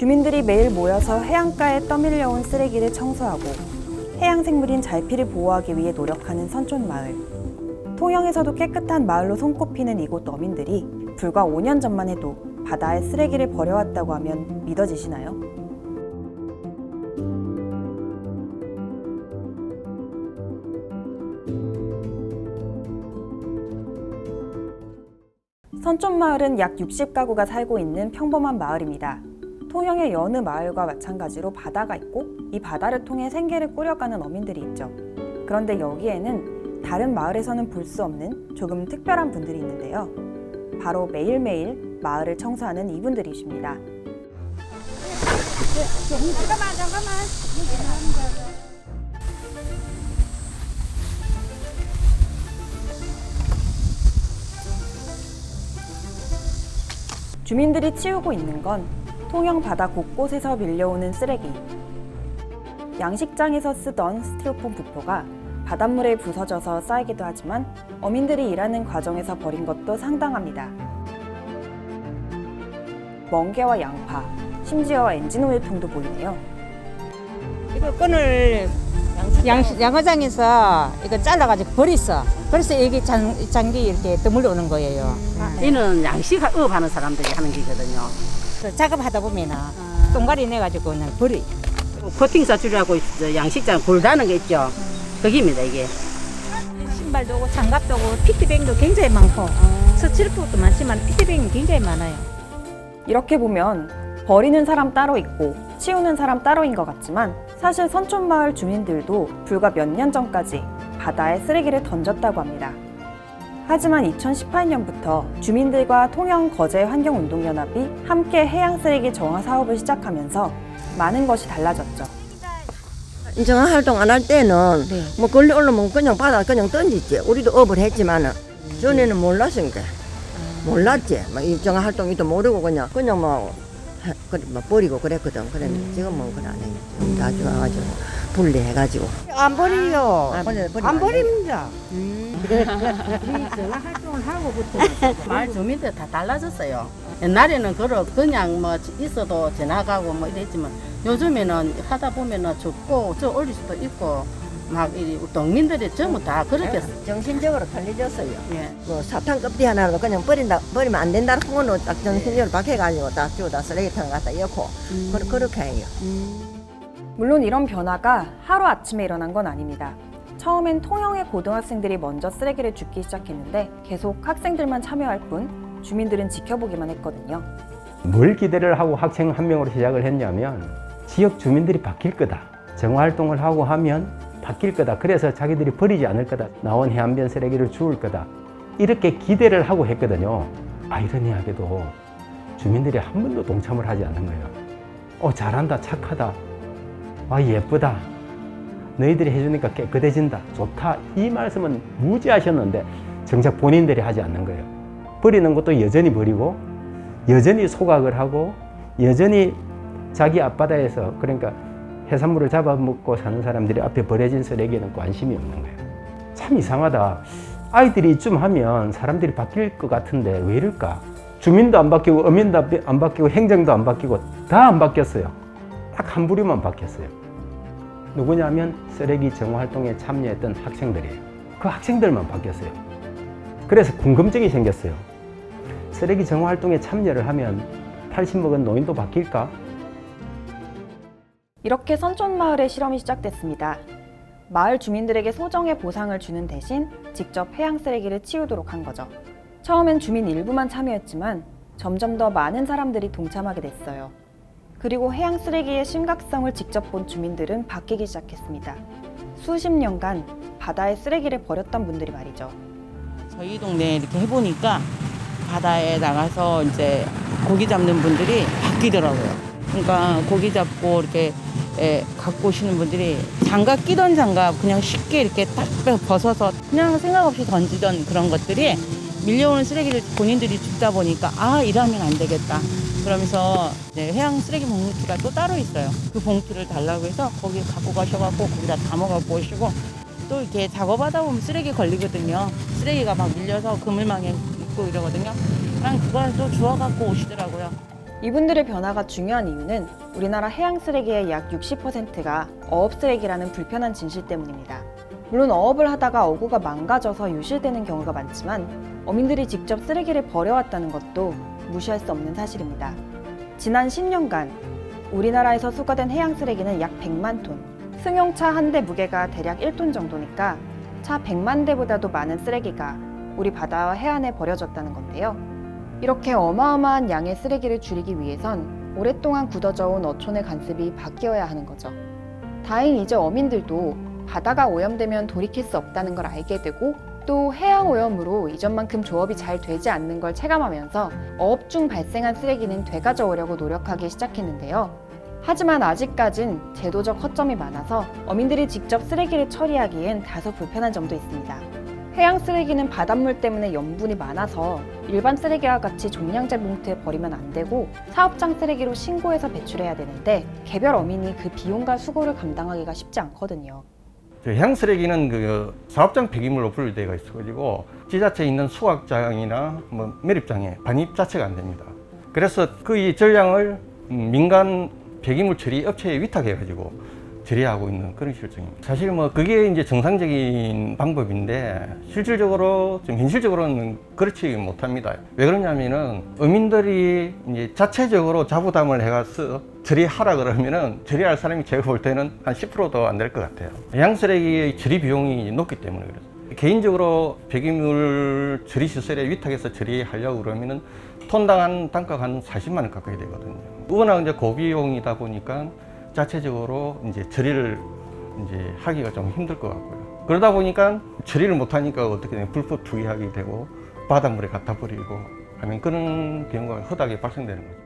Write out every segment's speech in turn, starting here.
주민들이 매일 모여서 해안가에 떠밀려온 쓰레기를 청소하고 해양 생물인 잘피를 보호하기 위해 노력하는 선촌 마을. 통영에서도 깨끗한 마을로 손꼽히는 이곳 어민들이 불과 5년 전만 해도 바다에 쓰레기를 버려왔다고 하면 믿어지시나요? 선촌 마을은 약 60가구가 살고 있는 평범한 마을입니다. 통영의 여느 마을과 마찬가지로 바다가 있고 이 바다를 통해 생계를 꾸려가는 어민들이 있죠. 그런데 여기에는 다른 마을에서는 볼 수 없는 조금 특별한 분들이 있는데요. 바로 매일매일 마을을 청소하는 이분들이십니다. 주민들이 치우고 있는 건 통영 바다 곳곳에서 밀려오는 쓰레기. 양식장에서 쓰던 스티로폼 부포가 바닷물에 부서져서 쌓이기도 하지만 어민들이 일하는 과정에서 버린 것도 상당합니다. 멍게와 양파, 심지어 엔진오일통도 보이네요. 이거 끈을 양, 양어장에서 이거 잘라가지고 버렸어. 그래서 여기 장, 장기 이렇게 떠물려 오는 거예요. 이는 양식업 하는 사람들이 하는 기거든요. 그 작업하다 보면은 똥가리 내가지고 그냥 버려. 코팅 사주라고 양식장 골다는 게 있죠. 그깁니다 이게. 신발도 오고 장갑도 오고 피티백도 굉장히 많고 스치르프도 많지만 피티백이 굉장히 많아요. 이렇게 보면 버리는 사람 따로 있고 치우는 사람 따로인 것 같지만 사실 선촌마을 주민들도 불과 몇 년 전까지 바다에 쓰레기를 던졌다고 합니다. 하지만 2018년부터 주민들과 통영 거제 환경운동연합이 함께 해양 쓰레기 정화 사업을 시작하면서 많은 것이 달라졌죠. 인정한 활동 안 할 때는 뭐 걸리 올라오면 그냥 바다 그냥 던지지. 우리도 업을 했지만은 전에는 몰랐으니까 몰랐지. 막 인정한 활동이도 모르고 그냥 그냥 뭐 해- 그래 뭐 버리고 그랬거든. 그랬는데 지금은 그래 안 해. 지금 다 좋아가지고 분리해가지고. 안 버려요. 안 버려, 버리면 안 안 돼. 버립니다. 마을 주민들 다 달라졌어요. 옛날에는 그러 그냥 뭐 있어도 지나가고 뭐 이랬지만 요즘에는 하다 보면은 춥고 저 올릴 수도 있고 막 이 동민들이 전부 다 그렇게 정신적으로 달려졌어요. 예. 뭐 사탕 껍데기 하나로 그냥 버린다 버리면 안 된다는 거는 딱 정신적으로 박해가지고 딱 주워다 쓰레기통 갖다 넣고 그, 그렇게 해요. 물론 이런 변화가 하루 아침에 일어난 건 아닙니다. 처음엔 통영의 고등학생들이 먼저 쓰레기를 줍기 시작했는데 계속 학생들만 참여할 뿐 주민들은 지켜보기만 했거든요. 뭘 기대를 하고 학생 한 명으로 시작을 했냐면 지역 주민들이 바뀔 거다. 정화 활동을 하고 하면 바뀔 거다. 그래서 자기들이 버리지 않을 거다. 나온 해안변 쓰레기를 주울 거다. 이렇게 기대를 하고 했거든요. 아이러니하게도 주민들이 한 번도 동참을 하지 않는 거예요. 어, 잘한다, 착하다. 아, 예쁘다. 너희들이 해주니까 깨끗해진다. 좋다. 이 말씀은 무지하셨는데 정작 본인들이 하지 않는 거예요. 버리는 것도 여전히 버리고 여전히 소각을 하고 여전히 자기 앞바다에서 그러니까 해산물을 잡아먹고 사는 사람들이 앞에 버려진 쓰레기에는 관심이 없는 거예요. 참 이상하다. 아이들이 이쯤 하면 사람들이 바뀔 것 같은데 왜 이럴까? 주민도 안 바뀌고 어민도 안 바뀌고 행정도 안 바뀌고 다 안 바뀌었어요. 딱 한 부류만 바뀌었어요. 누구냐면 쓰레기 정화 활동에 참여했던 학생들이에요. 그 학생들만 바뀌었어요. 그래서 궁금증이 생겼어요. 쓰레기 정화 활동에 참여를 하면 80 먹은 노인도 바뀔까? 이렇게 선촌마을의 실험이 시작됐습니다. 마을 주민들에게 소정의 보상을 주는 대신 직접 해양 쓰레기를 치우도록 한 거죠. 처음엔 주민 일부만 참여했지만 점점 더 많은 사람들이 동참하게 됐어요. 그리고 해양 쓰레기의 심각성을 직접 본 주민들은 바뀌기 시작했습니다. 수십 년간 바다에 쓰레기를 버렸던 분들이 말이죠. 저희 동네에 이렇게 해보니까 바다에 나가서 이제 고기 잡는 분들이 바뀌더라고요. 그러니까 고기 잡고 이렇게 예, 갖고 오시는 분들이 장갑 끼던 장갑 그냥 쉽게 이렇게 딱 벗어서 그냥 생각 없이 던지던 그런 것들이 밀려오는 쓰레기를 본인들이 줍다 보니까 아 이러면 안 되겠다. 그러면서 네, 해양 쓰레기 봉투가 또 따로 있어요. 그 봉투를 달라고 해서 거기 갖고 가셔갖고 거기다 담아갖고 오시고 또 이렇게 작업하다 보면 쓰레기 걸리거든요. 쓰레기가 막 밀려서 그물망에 있고 이러거든요. 그냥 그걸 또 주워 갖고 오시더라고요. 이분들의 변화가 중요한 이유는 우리나라 해양 쓰레기의 약 60%가 어업 쓰레기라는 불편한 진실 때문입니다. 물론 어업을 하다가 어구가 망가져서 유실되는 경우가 많지만 어민들이 직접 쓰레기를 버려왔다는 것도 무시할 수 없는 사실입니다. 지난 10년간 우리나라에서 수거된 해양 쓰레기는 약 100만 톤. 승용차 한 대 무게가 대략 1톤 정도니까 차 100만 대보다도 많은 쓰레기가 우리 바다와 해안에 버려졌다는 건데요. 이렇게 어마어마한 양의 쓰레기를 줄이기 위해선 오랫동안 굳어져 온 어촌의 관습이 바뀌어야 하는 거죠. 다행히 이제 어민들도 바다가 오염되면 돌이킬 수 없다는 걸 알게 되고 또 해양 오염으로 이전만큼 조업이 잘 되지 않는 걸 체감하면서 어업 중 발생한 쓰레기는 되가져오려고 노력하기 시작했는데요. 하지만 아직까진 제도적 허점이 많아서 어민들이 직접 쓰레기를 처리하기엔 다소 불편한 점도 있습니다. 해양 쓰레기는 바닷물 때문에 염분이 많아서 일반 쓰레기와 같이 종량제 봉투에 버리면 안 되고 사업장 쓰레기로 신고해서 배출해야 되는데 개별 어민이 그 비용과 수고를 감당하기가 쉽지 않거든요. 저 해양 쓰레기는 그 사업장 폐기물로 분류 되어 있어가지고 지자체에 있는 수확장이나 뭐 매립장에 반입 자체가 안 됩니다. 그래서 그 이 전량을 음, 민간 폐기물 처리 업체에 위탁해가지고 처리하고 있는 그런 실정입니다. 사실 뭐 그게 이제 정상적인 방법인데 실질적으로 좀 현실적으로는 그렇지 못합니다. 왜 그러냐면은 어민들이 이제 자체적으로 자부담을 해가서 처리하라 그러면은 처리할 사람이 제가 볼 때는 한 10%도 안 될 것 같아요. 해양 쓰레기의 처리 비용이 높기 때문에 그래요. 개인적으로 폐기물 처리 시설에 위탁해서 처리하려고 그러면은 톤당 한 단가가 한 40만 원 가까이 되거든요. 워낙 이제 고비용이다 보니까 자체적으로 이제 처리를 이제 하기가 좀 힘들 것 같고요. 그러다 보니까 처리를 못 하니까 어떻게 되냐 불법 투기하게 되고 바닷물에 갖다 버리고 하는 그런 경우가 허다하게 발생되는 거죠.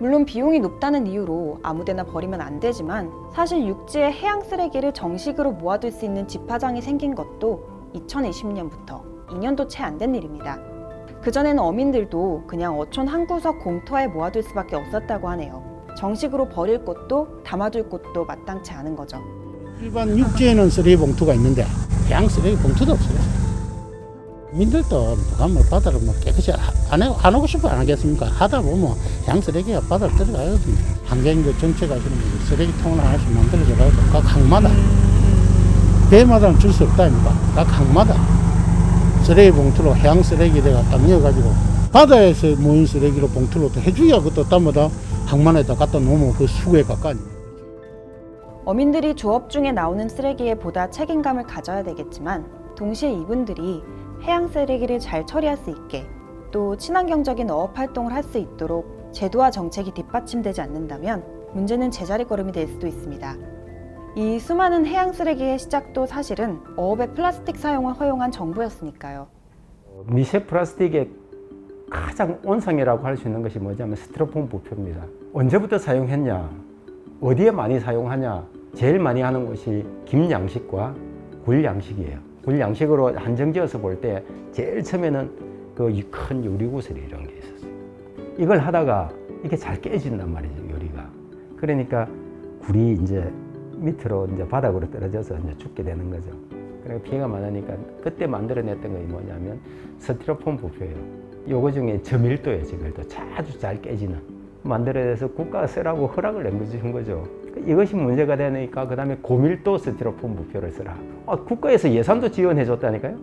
물론 비용이 높다는 이유로 아무데나 버리면 안 되지만 사실 육지에 해양 쓰레기를 정식으로 모아둘 수 있는 집화장이 생긴 것도 2020년부터 2년도 채 안 된 일입니다. 그전에는 어민들도 그냥 어촌 한 구석 공터에 모아둘 수밖에 없었다고 하네요. 정식으로 버릴 곳도 담아둘 곳도 마땅치 않은 거죠. 일반 육지에는 쓰레기 봉투가 있는데 해양 쓰레기 봉투도 없어요. 민들도 누가 뭐 바다를 뭐 깨끗이 안, 해, 안 하고 싶어 안 하겠습니까? 하다 보면 해양 쓰레기가 바다를 들어가거든요. 환경 그 정책 하시는 분들 쓰레기통을 하나씩 만들어줘 가지고 각 항마다 배마다는 줄 수 없다 아닙니까? 각 항마다 쓰레기 봉투로 해양 쓰레기 내가 딱 넣어가지고 바다에서 모인 쓰레기로 봉투로 또 해주기야 그것도 따마다 항만에다 갖다 놓으면 그 수구에 가까이 어민들이 조업 중에 나오는 쓰레기에 보다 책임감을 가져야 되겠지만 동시에 이분들이 해양 쓰레기를 잘 처리할 수 있게 또 친환경적인 어업 활동을 할 수 있도록 제도와 정책이 뒷받침되지 않는다면 문제는 제자리 걸음이 될 수도 있습니다. 이 수많은 해양 쓰레기의 시작도 사실은 어업의 플라스틱 사용을 허용한 정부였으니까요. 미세 플라스틱의 가장 온상이라고 할 수 있는 것이 뭐냐면 스티로폼 부표입니다. 언제부터 사용했냐? 어디에 많이 사용하냐? 제일 많이 하는 것이 김 양식과 굴 양식이에요. 굴 양식으로 한정지어서 볼 때 제일 처음에는 그 큰 요리구슬이 이런 게 있었어요. 이걸 하다가 이게 잘 깨진단 말이죠, 요리가. 그러니까 굴이 이제 밑으로 이제 바닥으로 떨어져서 이제 죽게 되는 거죠. 그러니까 피해가 많으니까 그때 만들어냈던 것이 뭐냐면 스티로폼 부표예요. 요거 중에 저밀도예요, 저밀도. 아주 잘 깨지는. 만들어내서 국가가 쓰라고 허락을 내준 거죠. 이것이 문제가 되니까 그 다음에 고밀도 스티로폼 부표를 쓰라. 아, 국가에서 예산도 지원해 줬다니까요.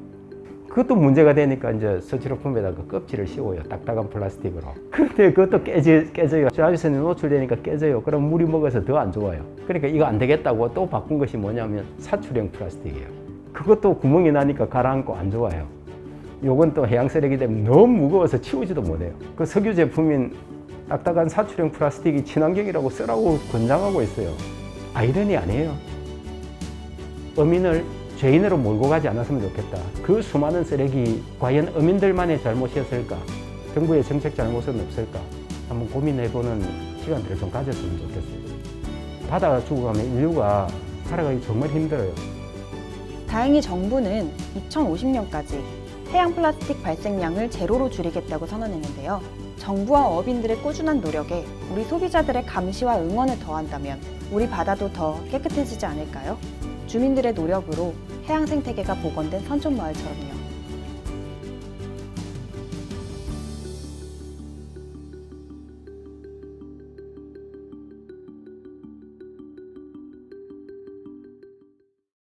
그것도 문제가 되니까 이제 스티로폼에다가 껍질을 씌워요. 딱딱한 플라스틱으로. 그런데 그것도 깨지, 깨져요. 자외선에 노출되니까 깨져요. 그럼 물이 먹어서 더 안 좋아요. 그러니까 이거 안 되겠다고 또 바꾼 것이 뭐냐면 사출형 플라스틱이에요. 그것도 구멍이 나니까 가라앉고 안 좋아요. 요건 또 해양 쓰레기 때문에 너무 무거워서 치우지도 못해요. 그 석유 제품인 딱딱한 사출형 플라스틱이 친환경이라고 쓰라고 권장하고 있어요. 아이러니 아니에요. 어민을 죄인으로 몰고 가지 않았으면 좋겠다. 그 수많은 쓰레기 과연 어민들만의 잘못이었을까? 정부의 정책 잘못은 없을까? 한번 고민해보는 시간들을 좀 가졌으면 좋겠어요. 바다가 죽어가면 인류가 살아가기 정말 힘들어요. 다행히 정부는 2050년까지 해양 플라스틱 발생량을 제로로 줄이겠다고 선언했는데요. 정부와 어민들의 꾸준한 노력에 우리 소비자들의 감시와 응원을 더한다면 우리 바다도 더 깨끗해지지 않을까요? 주민들의 노력으로 해양 생태계가 복원된 선촌마을처럼요.